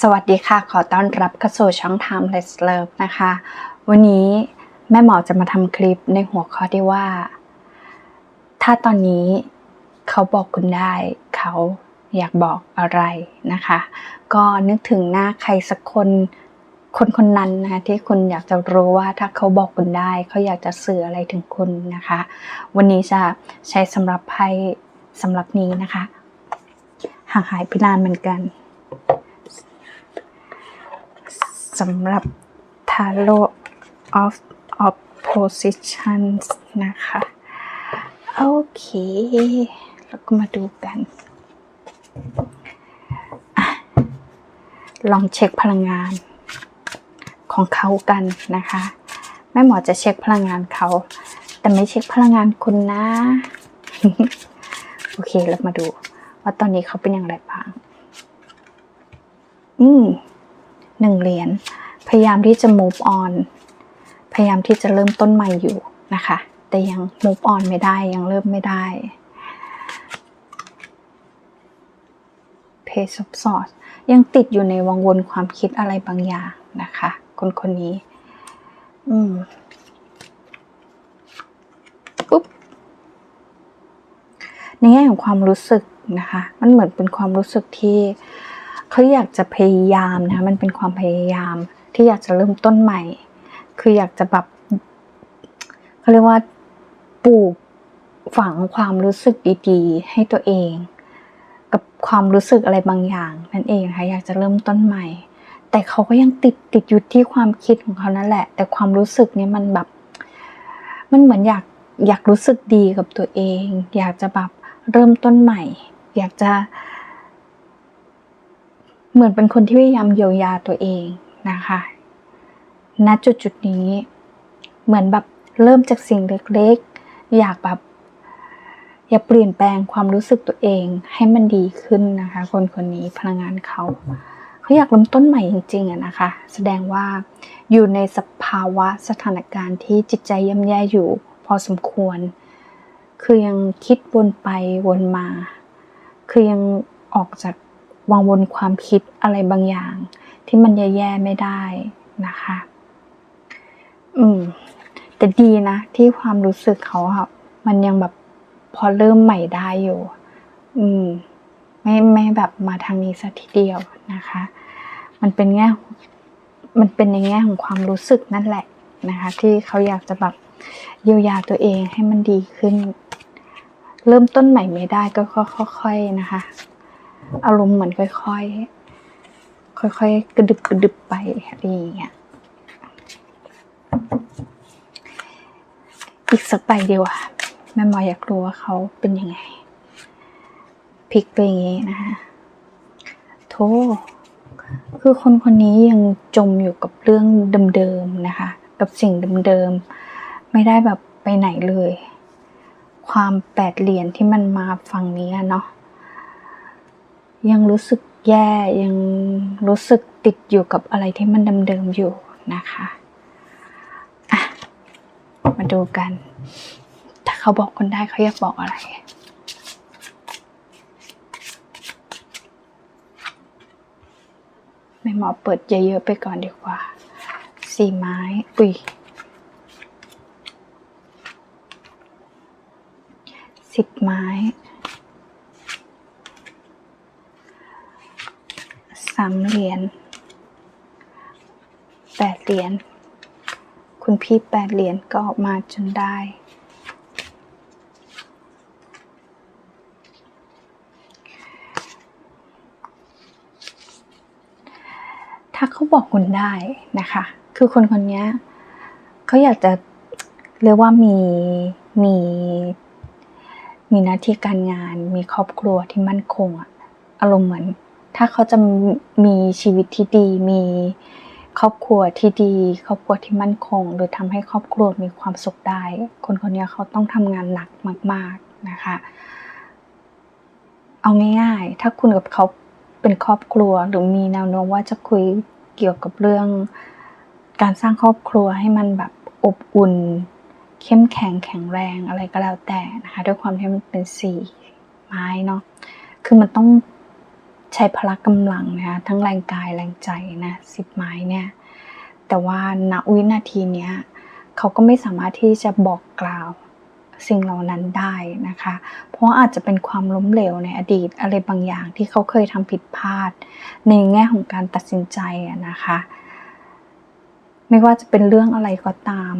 สวัสดีค่ะ ขอต้อนรับเข้าสู่ช่อง Timeless Love นะคะ วันนี้แม่หมอจะมาทำคลิปในหัวข้อที่ว่า ถ้าตอนนี้เขาบอกคุณได้ เขาอยากบอกอะไรนะคะ ก็นึกถึงหน้าใครสักคนคนคนนั้นนะคะที่คุณอยากจะรู้ว่าถ้าเขาบอกคุณได้ เขาอยากจะสื่ออะไรถึงคุณนะคะ วันนี้จะใช้สำหรับไพ่สำหรับนี้นะคะห่างหายไปนานเหมือนกัน สำหรับ Tarot of Oppositions นะคะ โอเคแล้วก็มาดูกันอลองเช็คพลังงานของเขากันนะคะ แม่หมอจะเช็คพลังงานเขา แต่ไม่เช็คพลังงานคุณนะ โอเคแล้วมาดู ว่าตอนนี้เขาเป็นอย่างไรบ้าง อืม หนึ่งเหรียญพยายามที่จะ move on พยายามที่จะเริ่มต้นใหม่อยู่นะคะ แต่ยัง move on ไม่ได้ยังเริ่มไม่ได้ Page of Swords ยังติดอยู่ในวังวนความคิดอะไรบางอย่างนะคะ คนคนนี้ อืมปุ๊บในแง่ของความรู้สึกนะคะ มันเหมือนเป็นความรู้สึกที่ เขาอยากจะพยายามนะมันเป็นความพยายามที่อยากจะเริ่มต้นใหม่ คืออยากจะแบบเขาเรียกว่าปลูกฝังความรู้สึกดีๆ ให้ตัวเอง กับความรู้สึกอะไรบางอย่างนั่นเองนะคะอยากจะเริ่มต้นใหม่ แต่เขาก็ยังติดติดอยู่ที่ความคิดของเขานั่นแหละ แต่ความรู้สึกเนี้ยมันแบบ มันเหมือนอยากอยากรู้สึกดีกับตัวเอง อยากจะแบบเริ่มต้นใหม่ อยากจะ เหมือนเป็นคนที่พยายามเยียวยาตัวเองนะคะ ณจุดจุดนี้ เหมือนแบบเริ่มจากสิ่งเล็กๆ อยากแบบ อยากเปลี่ยนแปลงความรู้สึกตัวเองให้มันดีขึ้นนะคะ คนคนนี้พลังงานเขาเขาอยากเริ่มต้นใหม่จริงๆอะนะคะ แสดงว่าอยู่ในสภาวะสถานการณ์ที่จิตใจย่ำแย่อยู่พอสมควร คือยังคิดวนไปวนมา คือยังออกจาก วังวนความคิดอะไรบางอย่าง ที่มันแย่ๆไม่ได้นะคะ อืม แต่ดีนะที่ความรู้สึกเขาอะมันยังแบบพอเริ่มใหม่ได้อยู่ อืม ไม่ไม่แบบมาทางนี้สัทีเดียวนะคะ มันเป็นแง่ มันเป็นในแง่ของความรู้สึกนั่นแหละนะคะ ที่เขาอยากจะแบบเยียวยาตัวเองให้มันดีขึ้น เริ่มต้นใหม่ไม่ได้ก็ค่อยๆนะคะ อารมณ์เหมือนค่อยๆ ค่อยๆ กระดึบกระดึบไปอะไรอย่างเงี้ย อีกสักใบเดียวอะแม่หมออยากรู้ว่าเขาเป็นยังไงพลิกไปอย่างงี้นะคะโธ่คือคนคนนี้ยังจมอยู่กับเรื่องเดิมๆนะคะ กับสิ่งเดิมๆ ไม่ได้แบบไปไหนเลย ความแปดเหรียญที่มันมาฝั่งนี้เนาะ ยังรู้สึกแย่ยังรู้สึกติดอยู่กับอะไรที่มันเดิมๆอยู่นะคะอะมาดูกัน ถ้าเขาบอกคนได้เขาอยากบอกอะไรไม่หมอเปิดเยอะๆไปก่อนดีกว่า สี่ไม้อุ้ยสิบไม้ สามเหรียญแปดเหรียญคุณพี่แปดเหรียญก็ออกมาจนได้ ถ้าเขาบอกคุณได้นะคะ คือคนคนนี้เขาอยากจะเรียกว่ามีมีมีหน้าที่การงาน มีครอบครัวที่มั่นคงอะอารมณ์เหมือน ถ้าเขาจะมีชีวิตที่ดี มีครอบครัวที่ดี ครอบครัวที่มั่นคง หรือทำให้ครอบครัวมีความสุขได้ คนคนนี้เขาต้องทำงานหนักมาก ๆนะคะ เอาง่าย ๆ ถ้าคุณกับเขาเป็นครอบครัวหรือมีแนวโน้มว่าจะคุยเกี่ยวกับเรื่อง การสร้างครอบครัวให้มันแบบอบอุ่น เข้มแข็งแข็งแรงอะไรก็แล้วแต่นะคะ ด้วยความที่มันเป็นสี่ไม้เนาะคือมันต้อง ใช้พละกำลังนะคะทั้งแรงกายแรงใจนะสิบไม้เนี่ยแต่ว่าณวินาทีเนี้ยเขาก็ไม่สามารถที่จะบอกกล่าวสิ่งเหล่านั้นได้นะคะ เพราะอาจจะเป็นความล้มเหลวในอดีตอะไรบางอย่างที่เขาเคยทำผิดพลาด ในแง่ของการตัดสินใจนะคะ ไม่ว่าจะเป็นเรื่องอะไรก็ตาม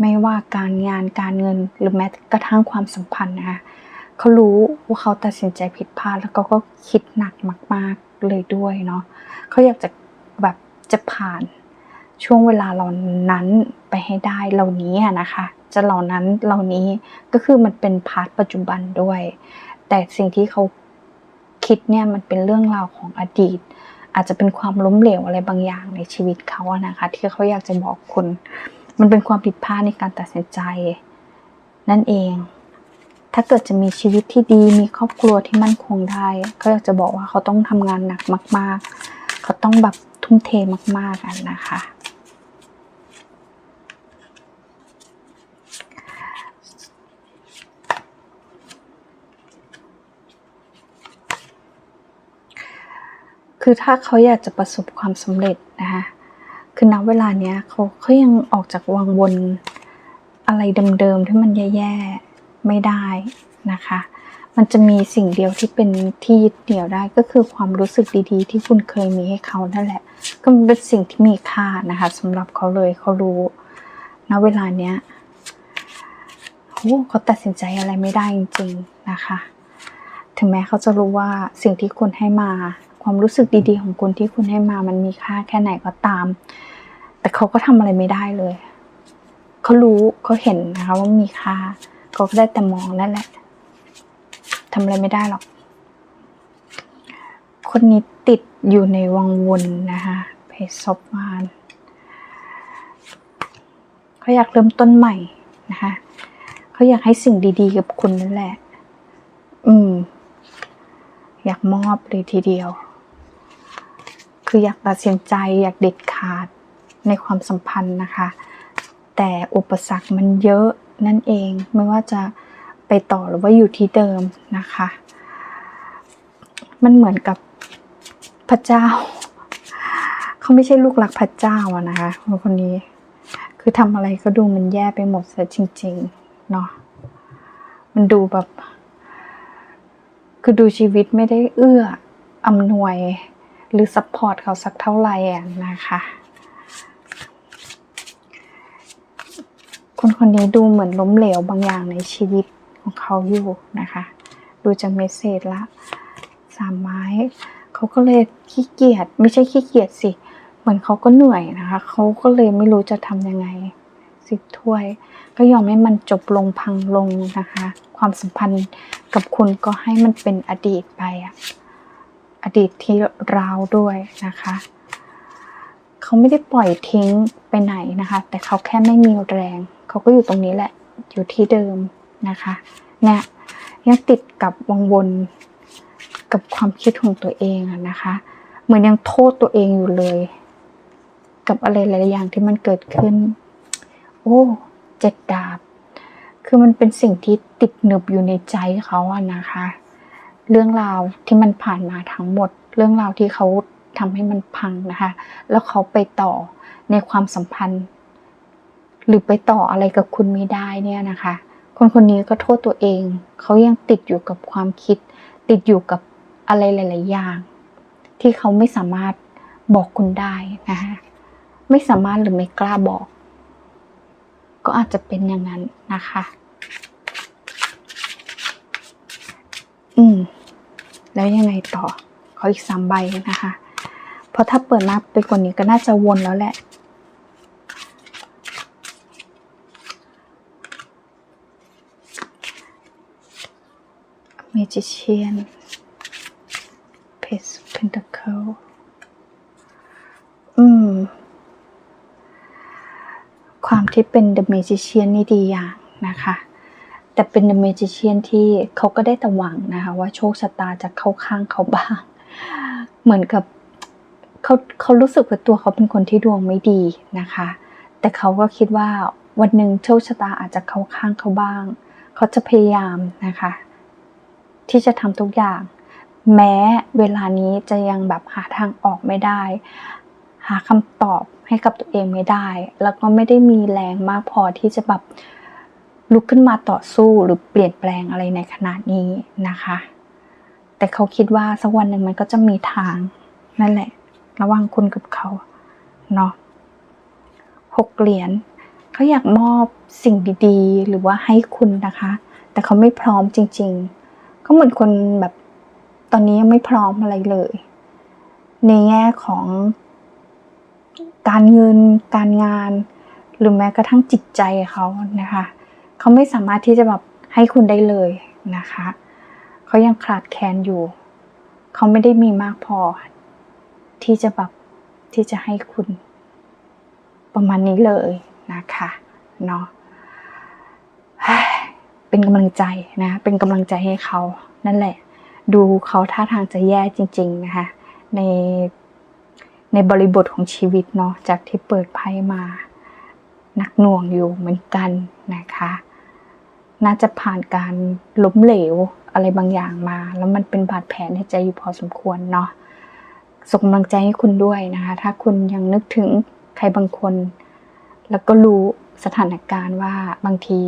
ไม่ว่าการงานการเงินหรือแม้กระทั่งความสัมพันธ์นะคะ เขารู้ว่าเขาตัดสินใจผิดพลาดแล้วก็ก็คิดหนักมาก ๆเลยด้วยเนาะเขาอยากจะแบบจะผ่านช่วงเวลาเหล่านั้นไปให้ได้เหล่านี้อะนะคะ จะเหล่านั้นเหล่านี้ก็คือมันเป็นพาร์ทปัจจุบันด้วย แต่สิ่งที่เขาคิดเนี่ยมันเป็นเรื่องราวของอดีต อาจจะเป็นความล้มเหลวอะไรบางอย่างในชีวิตเขาอะนะคะ ที่เขาอยากจะบอกคุณ มันเป็นความผิดพลาดในการตัดสินใจ นั่นเอง ถ้าเกิดจะมีชีวิตที่ดีมีครอบครัวที่มั่นคงได้ ก็อยากจะบอกว่าเขาต้องทำงานหนักมาก ๆ เขาต้องแบบทุ่มเทมาก ๆ กันนะคะ คือถ้าเขาอยากจะประสบความสำเร็จนะคะคือณเวลาเนี้ยเขาเขายังออกจากวังวนอะไรเดิม ๆ ที่มันแย่ ๆ ไม่ได้นะคะ มันจะมีสิ่งเดียวที่เป็นที่ยึดเหนี่ยวได้ก็คือความรู้สึกดีๆ ที่คุณเคยมีให้เขานั่นแหละ ก็มันเป็นสิ่งที่มีค่านะคะสำหรับเขาเลยเขารู้ณเวลาเนี้ยโอ้เขาตัดสินใจอะไรไม่ได้จริง ๆนะคะ ถึงแม้เขาจะรู้ว่าสิ่งที่คุณให้มา ความรู้สึกดีๆ ของคุณที่คุณให้มามันมีค่าแค่ไหนก็ตาม แต่เขาก็ทำอะไรไม่ได้เลย เขารู้เขาเห็นนะคะว่ามีค่า เขาก็ได้แต่มองนั่นแหละทำอะไรไม่ได้หรอก คนนี้ติดอยู่ในวังวนนะคะเพศบมานเขาอยากเริ่มต้นใหม่นะคะเขาอยากให้สิ่งดีๆ กับคุณนั่นแหละ อืม อยากมอบเลยทีเดียว คืออยากตัดสินใจอยากเด็ดขาดในความสัมพันธ์นะคะ แต่อุปสรรคมันเยอะ นั่นเอง ไม่ว่าจะไปต่อหรือว่าอยู่ที่เดิมนะคะ มันเหมือนกับพระเจ้า เขาไม่ใช่ลูกรักพระเจ้าอะนะคะคนคนนี้ คือทำอะไรก็ดูมันแย่ไปหมดซะจริงๆเนาะมันดูแบบ คือดูชีวิตไม่ได้เอื้ออำนวยหรือซัพพอร์ตเขาสักเท่าไหร่อะนะคะ คนคนนี้ดูเหมือนล้มเหลวบางอย่างในชีวิตของเขาอยู่นะคะ ดูจากเมสเซจละสามไม้เขาก็เลยขี้เกียจไม่ใช่ขี้เกียจสิ เหมือนเขาก็เหนื่อยนะคะเขาก็เลยไม่รู้จะทำยังไงสิบถ้วย ก็ยอมให้มันจบลงพังลงนะคะ ความสัมพันธ์กับคุณก็ให้มันเป็นอดีตไปอะอดีตที่ราวด้วยนะคะ เขาไม่ได้ปล่อยทิ้งไปไหนนะคะ แต่เขาแค่ไม่มีแรง เขาก็อยู่ตรงนี้แหละ อยู่ที่เดิมนะคะเนี่ยยังติดกับวังวนกับความคิดของตัวเองนะคะ เหมือนยังโทษตัวเองอยู่เลย กับอะไรหลายอย่างที่มันเกิดขึ้น โอ้เจ็ดดาบ คือมันเป็นสิ่งที่ติดหนึบอยู่ในใจเขาอะนะคะ เรื่องราวที่มันผ่านมาทั้งหมด เรื่องราวที่เขา ทำให้มันพังนะคะ แล้วเขาไปต่อในความสัมพันธ์ หรือไปต่ออะไรกับคุณไม่ได้เนี่ยนะคะ คนคนนี้ก็โทษตัวเอง เขายังติดอยู่กับความคิด ติดอยู่กับอะไรหลาย ๆ อย่าง ที่เขาไม่สามารถบอกคุณได้นะคะไม่สามารถหรือไม่กล้าบอก ก็อาจจะเป็นอย่างนั้นนะคะ อืม แล้วยังไงต่อ ขออีกสามใบนะคะ ราะถ้าเปิดมากไปกว่านี้ก็น่าจะวนแล้วแหละ Magician Page of Pentacle อืม ความที่เป็น The Magician นี่ดีอย่างนะคะแต่เป็น The Magician ที่เขาก็ได้แต่หวังนะคะ ว่าโชคชะตาจะเข้าข้างเขาบ้าง เหมือนกับ เขาเขารู้สึกว่าตัวเขาเป็นคนที่ดวงไม่ดีนะคะ แต่เขาก็คิดว่าวันหนึ่งโชคชะตาอาจจะเข้าข้างเขาบ้าง เขาจะพยายามนะคะ ที่จะทำทุกอย่าง แม้เวลานี้จะยังแบบหาทางออกไม่ได้ หาคำตอบให้กับตัวเองไม่ได้ แล้วก็ไม่ได้มีแรงมากพอที่จะแบบลุกขึ้นมาต่อสู้หรือเปลี่ยนแปลงอะไรในขณะนี้นะคะ แต่เขาคิดว่าสักวันหนึ่งมันก็จะมีทางนั่นแหละ ระหว่างคุณกับเขาเนาะหกเหรียญเขาอยากมอบสิ่งดีๆ หรือว่าให้คุณนะคะ แต่เขาไม่พร้อมจริงๆเขาเหมือนคนแบบตอนนี้ยังไม่พร้อมอะไรเลย ในแง่ของการเงินการงาน หรือแม้กระทั่งจิตใจเขานะคะเขาไม่สามารถที่จะแบบให้คุณได้เลยนะคะ เขายังขาดแคลนอยู่ เขาไม่ได้มีมากพอ ที่จะแบบที่จะให้คุณ ประมาณนี้เลยนะคะเนาะเป็นกำลังใจนะ เป็นกำลังใจให้เขา นั่นแหละ ดูเขาท่าทางจะแย่จริง ๆ นะคะในในบริบทของชีวิตเนาะจากที่เปิดไพ่มาหนักหน่วงอยู่เหมือนกันนะคะ น่าจะผ่านการล้มเหลวอะไรบางอย่างมา แล้วมันเป็นบาดแผลในใจอยู่พอสมควรเนาะ ส่งกำลังใจให้คุณด้วยนะคะ ถ้าคุณยังนึกถึงใครบางคน แล้วก็รู้สถานการณ์ว่าบางที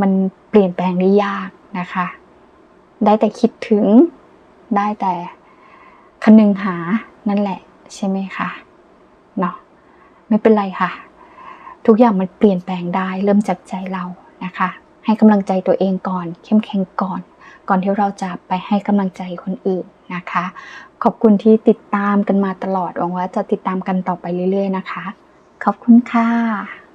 มันเปลี่ยนแปลงได้ยากนะคะ ได้แต่คิดถึงได้แต่คนึงหานั่นแหละ ใช่ไหมคะเนาะไม่เป็นไรค่ะ ทุกอย่างมันเปลี่ยนแปลงได้ เริ่มจากใจเรานะคะ ให้กำลังใจตัวเองก่อน เข้มแข็งก่อน ก่อนที่เราจะไปให้กำลังใจคนอื่นนะคะ ขอบคุณที่ติดตามกันมาตลอดหวังว่าจะติดตามกันต่อไปเรื่อย ๆ นะคะ ขอบคุณค่ะ